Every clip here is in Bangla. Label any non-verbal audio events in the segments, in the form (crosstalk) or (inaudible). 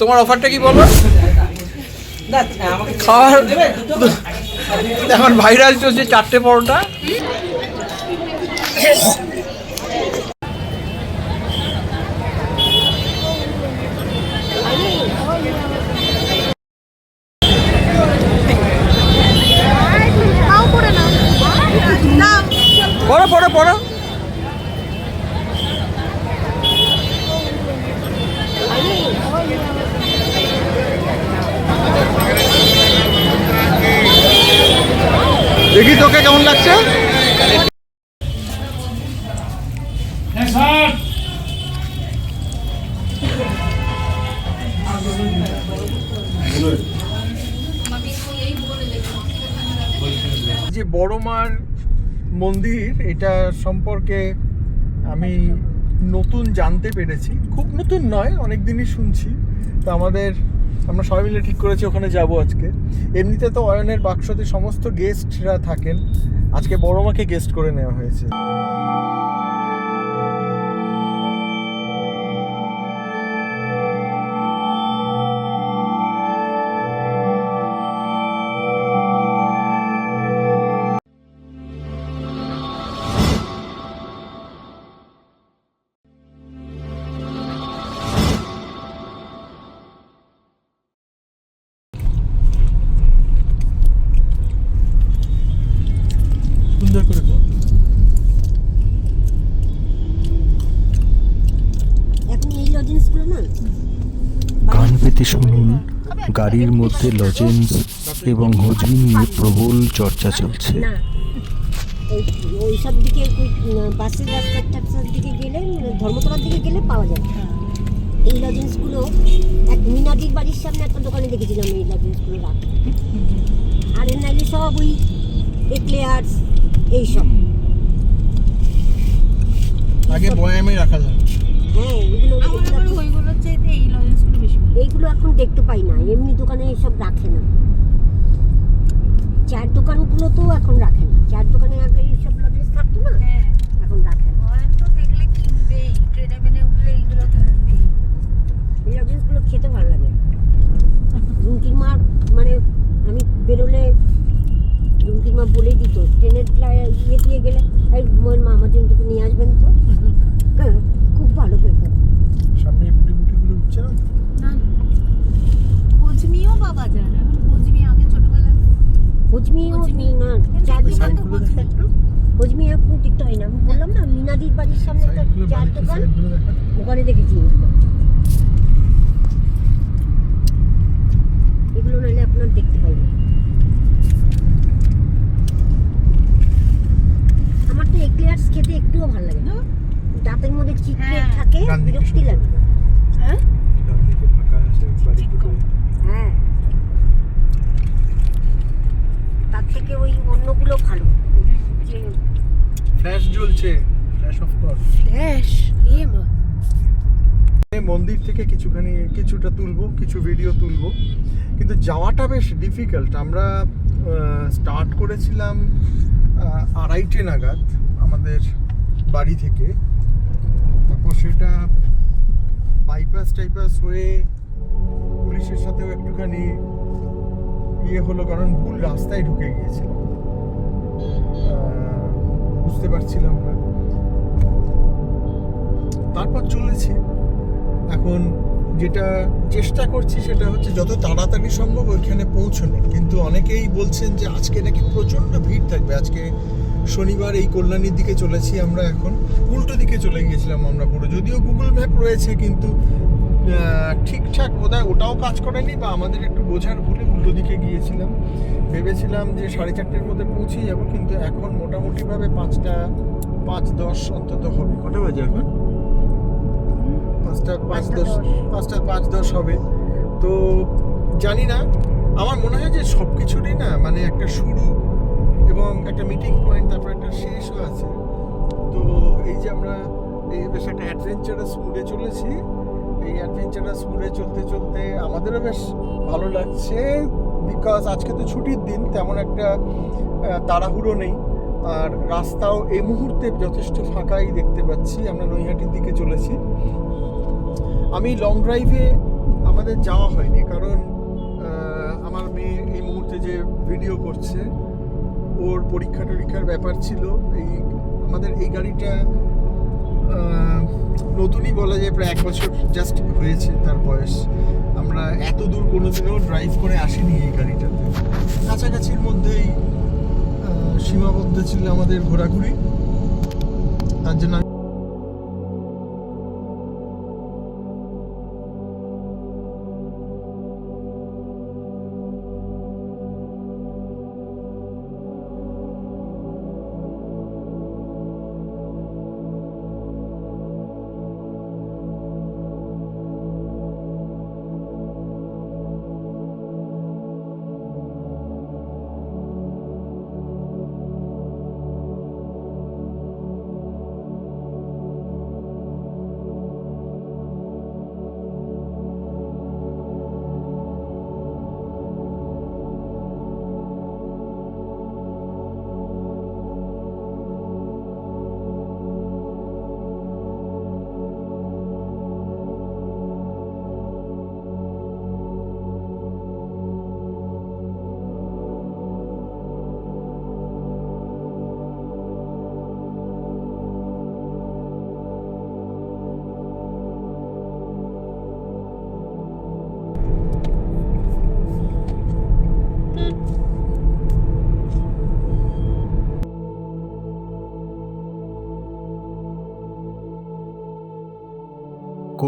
তোমার অফারটা কি বলো? খাওয়ার এখন ভাইরাল চলছে চারটে পরোটা। পড়ো পড়ো পড়ো। দেখি তোকে কেমন লাগছে। যে বড় মার মন্দির, এটা সম্পর্কে আমি নতুন জানতে পেরেছি। খুব নতুন নয় অনেক দিনই শুনছি। তো আমাদের আমরা সবাই মিলে ঠিক করেছি, ওখানে যাব আজকে। এমনিতে তো অয়নের বাক্সতে সমস্ত গেস্টরা থাকেন। আজকে বড় মাকে গেস্ট করে নেওয়া হয়েছে। গাড়ির মধ্যে লজেন্স এবং হজমি নিয়ে প্রবল চর্চা চলছে। না ওই ওই সব দিকে ওই, বাসের রাস্তার দিকে গেলে ধর্মতলার দিকে গেলে পাওয়া যায় এই লজেন্সগুলো এক বাড়ির সামনে একটা দোকানে দেখেছিলাম এই লজেন্সগুলো রাখা আর এর নাইলে সব ওই এক্লেয়ার্স এইসব। আগে বয়ামে রাখা যায়। হ্যাঁ এগুলো ওইগুলোর চাইতে এই লজেন্সগুলো বেশি। এইগুলো এখন দেখতে পাই না এমনি দোকানে এসব রাখে না। চায়ের দোকানগুলো তো এখন রাখে না। চায়ের দোকানে আগে এইসব লজেন্স থাকতো না হ্যাঁ। এখন রাখে না। তো দেখলে কিনবেই ট্রেনে মেনে উঠলে এইগুলো কিনবেই। এই লজেন্সগুলো খেতে ভালো লাগে। রুমকির মা মানে আমি বেরোলে রুমকির মা বলেই দিত ট্রেনের ইয়ে দিয়ে গেলে এই মোয়ের মা আমার জন্য নিয়ে আসবেন তো। হ্যাঁ, (laughs) খুব ভালো খেতে। সামনে এই বুটি বুটিগুলো উঠছে না না না কোচমিও পাওয়া যায় না এখন কোচমি আগে ছোটবেলায় হজমি। না এখন ঠিক হয় না আমি বললাম না মিনাদির বাড়ির সামনে একটা চার দোকান। ওখানে দেখেছি। এগুলো নাহলে আপনার দেখতে পাই আমার তো এক্লেয়ার্স খেতে একটুও ভালো লাগে না। দাঁতের মধ্যে চিপকে হ্যাঁ। থাকে বিরক্তি। লাগে। হ্যাঁ? হ্যাঁ তার থেকে ওই অন্যগুলো ভালো। যে ফ্ল্যাশ জ্বলছে। ফ্ল্যাশ অফ কর ফ্ল্যাশ এ মা। মন্দির থেকে কিছুখানি কিছুটা তুলবো কিছু ভিডিও তুলবো। কিন্তু যাওয়াটা বেশ ডিফিকাল্ট আমরা স্টার্ট করেছিলাম আড়াইটে নাগাদ আমাদের বাড়ি থেকে। তারপর সেটা বাইপাস টাইপাস হয়ে পুলিশের সাথেও একটুখানি ইয়ে হলো কারণ ভুল রাস্তায় ঢুকে গিয়েছিল। বুঝতে পারছিলাম না। তারপর চলেছে। এখন যেটা চেষ্টা করছি সেটা হচ্ছে যত তাড়াতাড়ি সম্ভব ওইখানে পৌঁছানোর। কিন্তু অনেকেই বলছেন যে আজকে নাকি প্রচণ্ড ভিড় থাকবে। আজকে শনিবার এই কল্যাণীর দিকে চলেছি আমরা এখন। উল্টো দিকে চলে গিয়েছিলাম আমরা পুরো। যদিও গুগল ম্যাপ রয়েছে, কিন্তু ঠিকঠাক বোধহয় ওটাও কাজ করেনি বা আমাদের একটু বোঝার ভুলে উল্টো দিকে গিয়েছিলাম। ভেবেছিলাম যে সাড়ে চারটের মধ্যে পৌঁছে যাব কিন্তু এখন মোটামুটিভাবে পাঁচটা পাঁচ দশ অন্তত হবে। কটা বাজে এখন? পাঁচটা পাঁচ দশ দশ। পাঁচটা পাঁচ দশ হবে। তো জানি না আমার মনে হয় যে সব কিছুরই না মানে একটা শুরু এবং একটা মিটিং পয়েন্ট তারপর একটা শেষও আছে। তো এই যে আমরা এই বেশ একটা অ্যাডভেঞ্চারাস মুডে চলেছি এই অ্যাডভেঞ্চারাস মুডে চলতে চলতে আমাদেরও বেশ ভালো লাগছে বিকজ আজকে তো ছুটির দিন, তেমন একটা তাড়াহুড়ো নেই। আর রাস্তাও এই মুহূর্তে যথেষ্ট ফাঁকাই দেখতে পাচ্ছি। আমরা নৈহাটির দিকে চলেছি। আমি লং ড্রাইভে আমাদের যাওয়া হয়নি কারণ আমার মেয়ে এই মুহূর্তে যে ভিডিও করছে, ওর পরীক্ষা টরীক্ষার ব্যাপার ছিল। এই, আমাদের এই গাড়িটা নতুনই বলা যায় প্রায় এক বছর জাস্ট হয়েছে তার বয়স। আমরা এত দূর কোনোদিনও ড্রাইভ করে আসিনি এই গাড়িটাতে কাছাকাছির মধ্যেই সীমাবদ্ধ ছিল আমাদের ঘোরাঘুরি। তার জন্য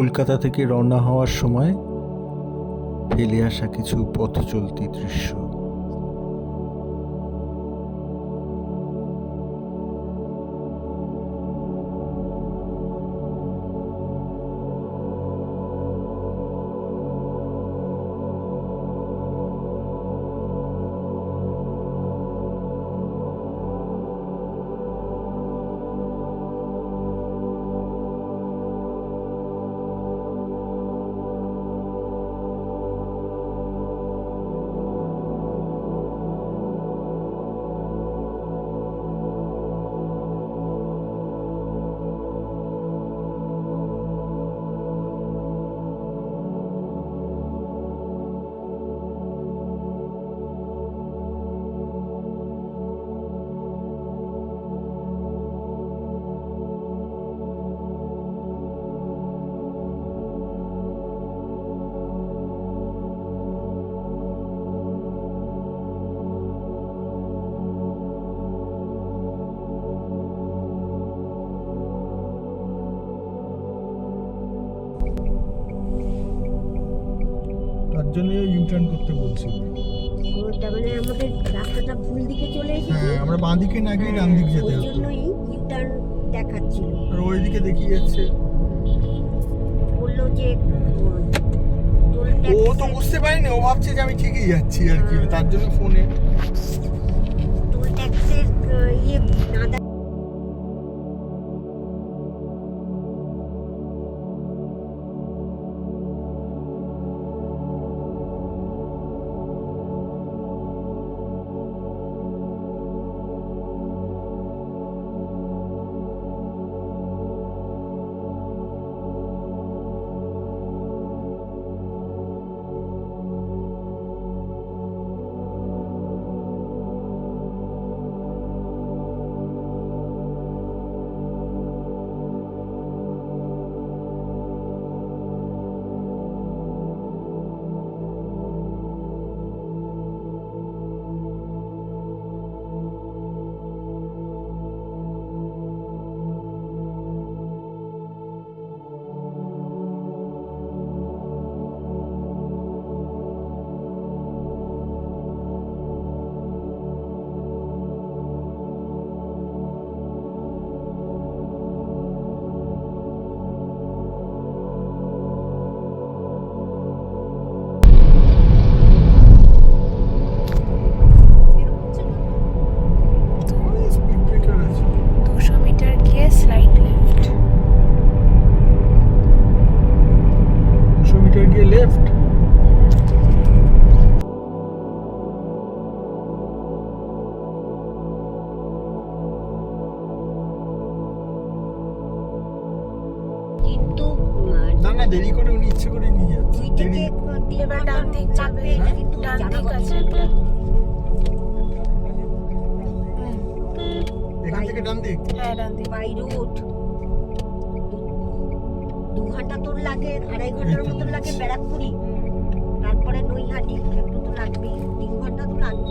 কলকাতা থেকে রওনা হওয়ার সময় ফেলে আসা কিছু পথ চলতি দৃশ্য। জন্য ইউটার্ন করতে বলছিল ওটা মানে আমাদের রাস্তাটা ভুল দিকে চলে এসেছে। হ্যাঁ আমরা বাঁ দিকে না গিয়ে ডান দিকে যেতে ওই হতো। জন্যই ইউটার্ন দেখাচ্ছিল। আর ওইদিকে দেখিয়ে যাচ্ছে। বলল যে ও তো বুঝতে পারিনি ও ভাবছে যে আমি ঠিকই যাচ্ছি আর কি তার জন্য ফোনে টোল ট্যাক্সের ইয়ে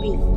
week.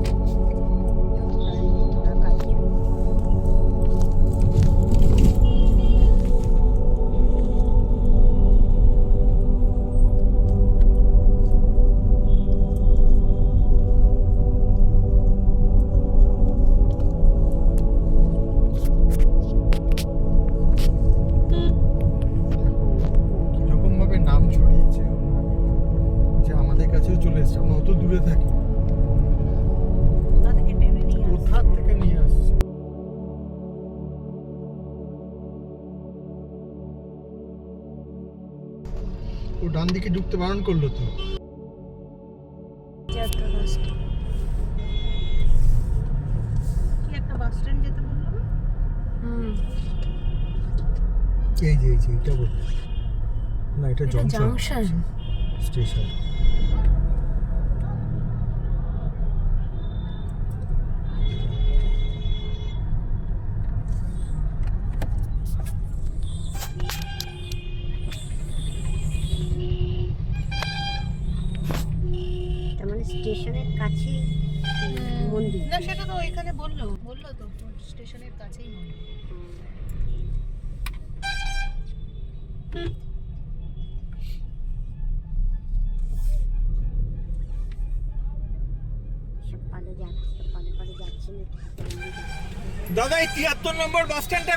বারণ করল তো? কি একটা বাস যেতে বলল না হুম। এই যে এই যে এটা বলল। না এটা এটা জংশন। স্টেশন।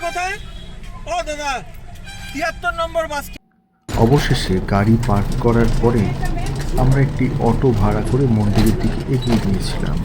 ও দাদা, তিয়াত্তর নম্বর অবশেষে গাড়ি পার্ক করার পরে আমরা একটি অটো ভাড়া করে মন্দিরের দিকে এগিয়ে গিয়েছিলাম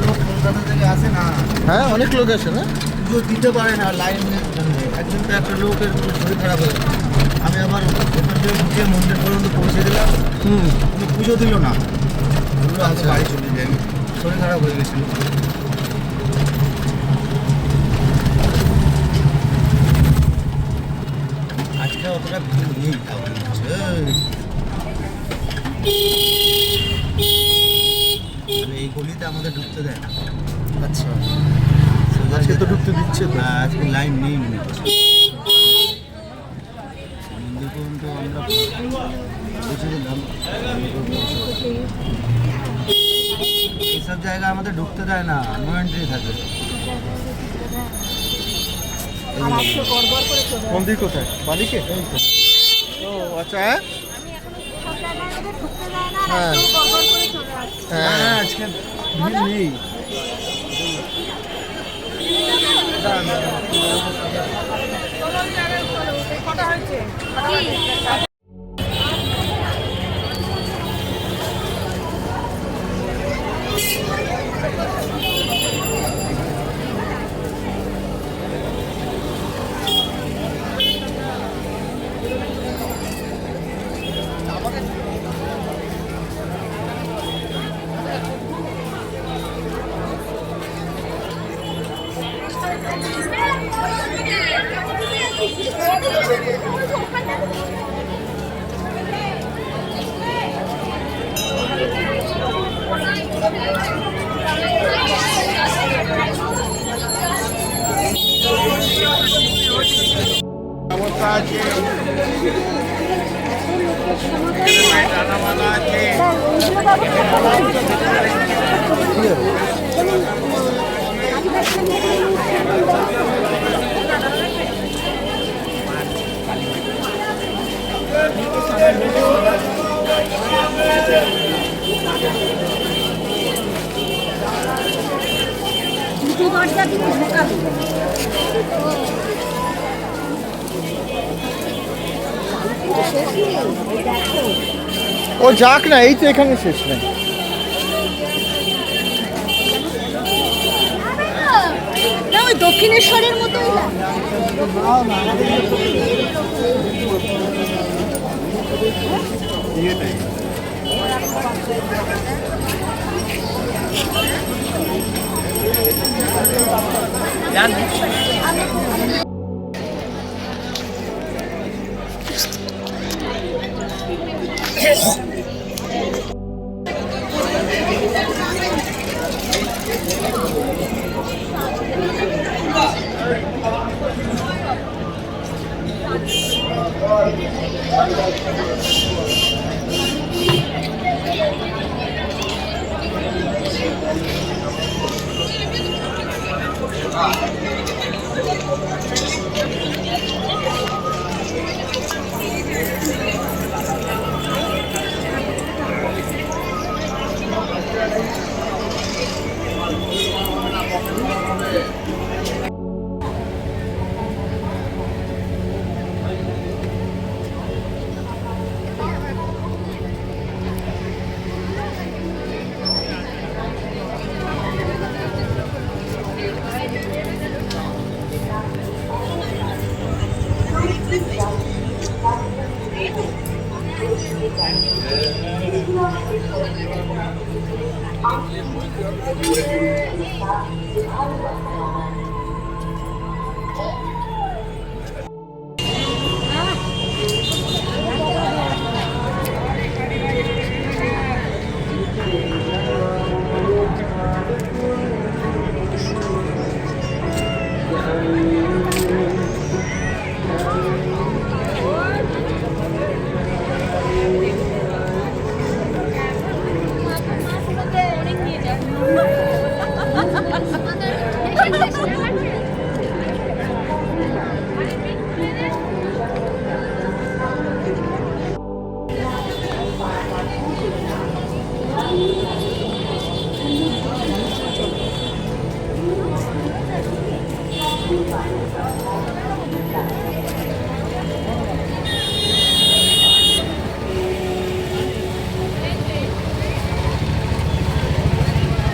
লোক কলকাতা থেকে আসে না হ্যাঁ অনেক লোক আছে না? দিতে পারে না লাইনের জন্য একজন তো একটা লোকের শরীর খারাপ হয়ে। আমি আবার ওখান থেকে ঢুকে মন্দির পর্যন্ত পৌঁছে দিলাম। হুম। উনি পুজো দিল না। বলল আগে বাড়ি চলে যাই। শরীর খারাপ হয়ে গেছিল। আজকে অতটা ভিড় নেই এই গলিতে আমাদের ঢুকতে দেয় না। আচ্ছা। আজকে তো ঢুকতে দিচ্ছে তো। হ্যাঁ, আজকে লাইন নেই মনে হচ্ছে। মন্দির পর্যন্ত আমরা পৌঁছে দিলাম এইসব জায়গা আমাদের ঢুকতে দেয় না নো এন্ট্রি থাকে। মন্দির কোথায়? বাদিকে ও আচ্ছা হ্যাঁ? হ্যাঁ। হ্যাঁ হ্যাঁ আজকে নেই। হ্যাঁ দুটো দরজা দিয়ে ঢোকাবে। ও যাক না এই তো এখানে শেষ নেই। না ওই দক্ষিণেশ্বরের মতোই লাগে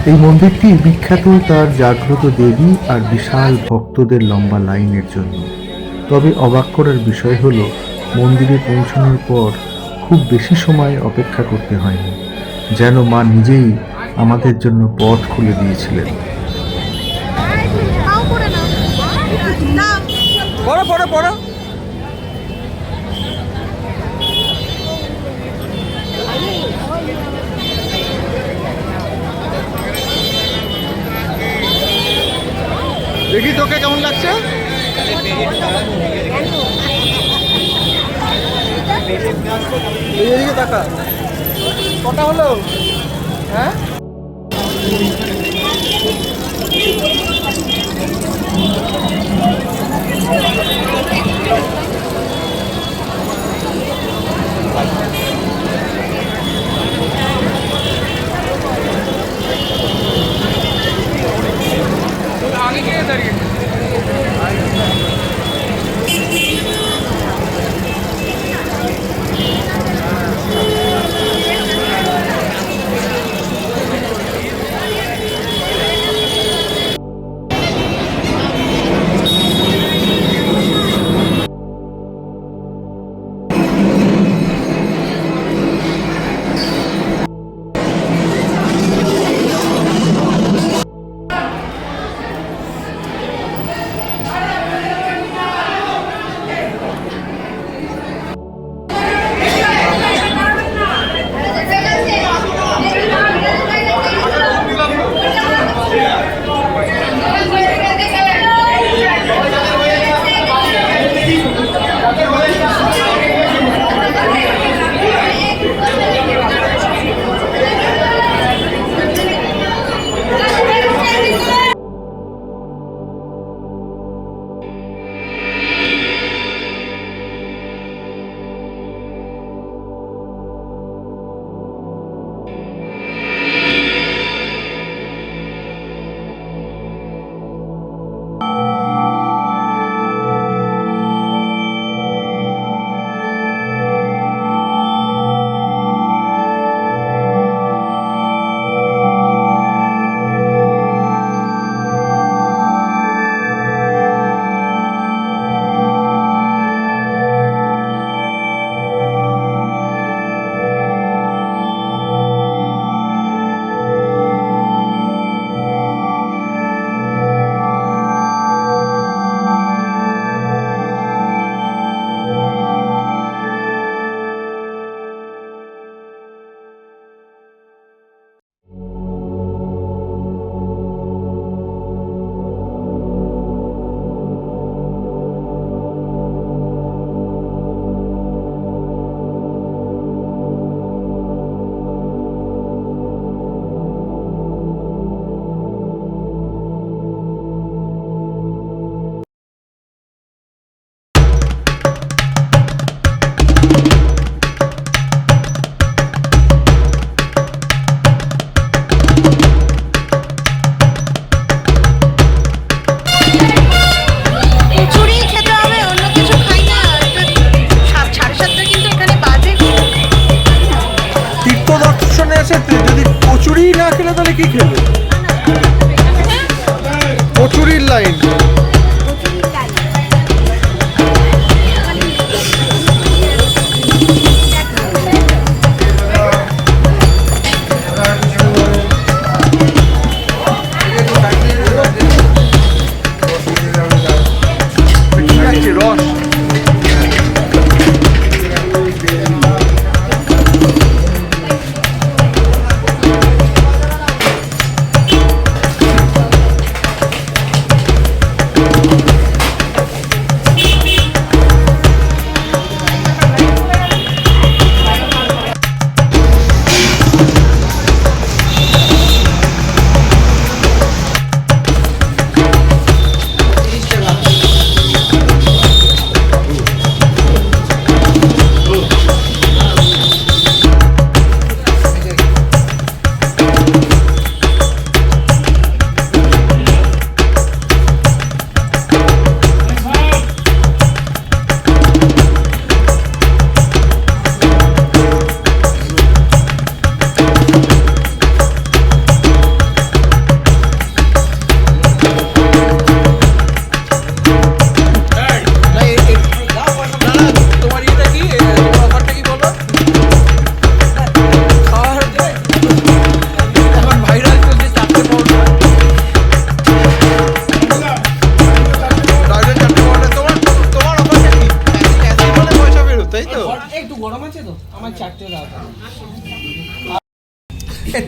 এই মন্দিরটি বিখ্যাত তার জাগ্রত দেবী আর বিশাল ভক্তদের লম্বা লাইনের জন্য তবে অবাক করার বিষয় হলো মন্দিরে পৌঁছানোর পর খুব বেশি সময় অপেক্ষা করতে হয়নি যেন মা নিজেই আমাদের জন্য পথ খুলে দিয়েছিলেন পড়ো পড়ো পড়ো দেখি তোকে কেমন লাগছে? দেখা কটা হলো? হ্যাঁ? Thank you. आगे के लिए না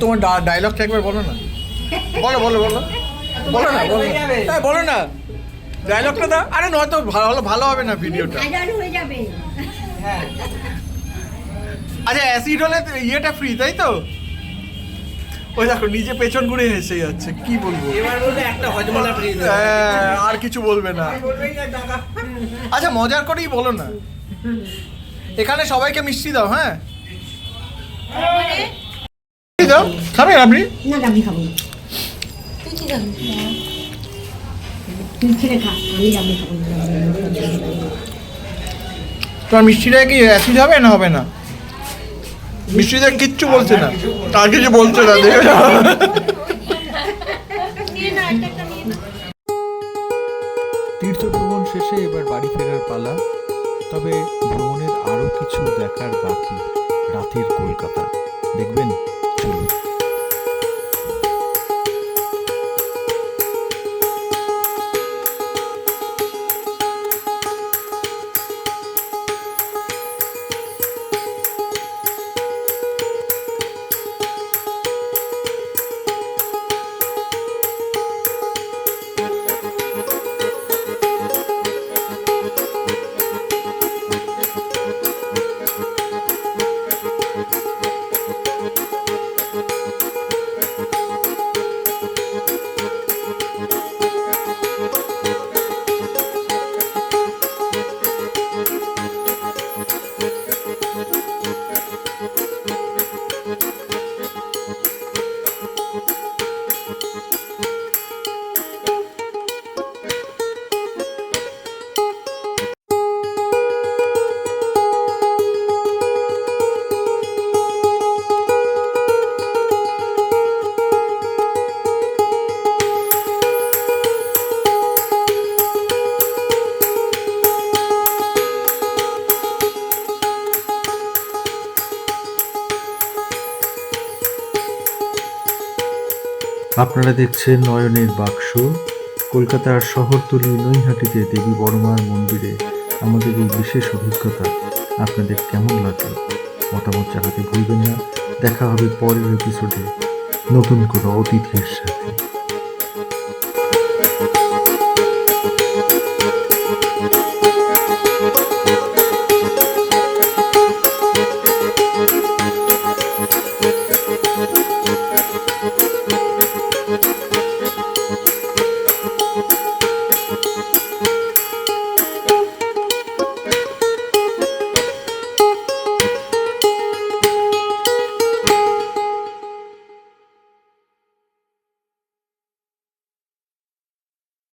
তোমার ডায়লগটা একবার বলো না। বলো বলো বলো। বলো না বলো না। হ্যাঁ বলো না। ডায়লগটা দাও আরে নয়তো ভালো ভালো হবে না ভিডিওটা। হয়ে যাবে। আচ্ছা অ্যাসিড হলে ইয়েটা ফ্রি তাই তো? ওই দেখো নিজে পেছন ঘুরে হেসে যাচ্ছে কি বলব? এবার একটা হজমলা ফ্রি হ্যাঁ, আর কিছু বলবে না। আচ্ছা মজার করেই বলো না। এখানে সবাইকে মিষ্টি দাও হ্যাঁ? দাও। খাবেন আপনি? না ডাবলি খাব না। তুই কি জানিস তুই খেলে খা আমি ডাবলি খাব না। তোমার মিষ্টিটা কি অ্যাসিড হবে না হবে না? মিষ্টিটা কিচ্ছু বলছে না। আর কিছু বলছে না দেখে তীর্থ ভ্রমণ শেষে এবার বাড়ি ফেরার পালা তবে ভ্রমণের আরও কিছু দেখার বাকি রাতের কলকাতা। দেখবেন আপনারা দেখছেন নয়নের বাক্স। কলকাতার শহরতলি নৈহাটিতে দেবী বর্মার মন্দিরে আমাদের এই বিশেষ অভিজ্ঞতা। আপনাদের কেমন লাগল মতামত জানাতে ভুলবেন না। দেখা হবে পরের এপিসোডে নতুন কোনো অতিথির সাথে।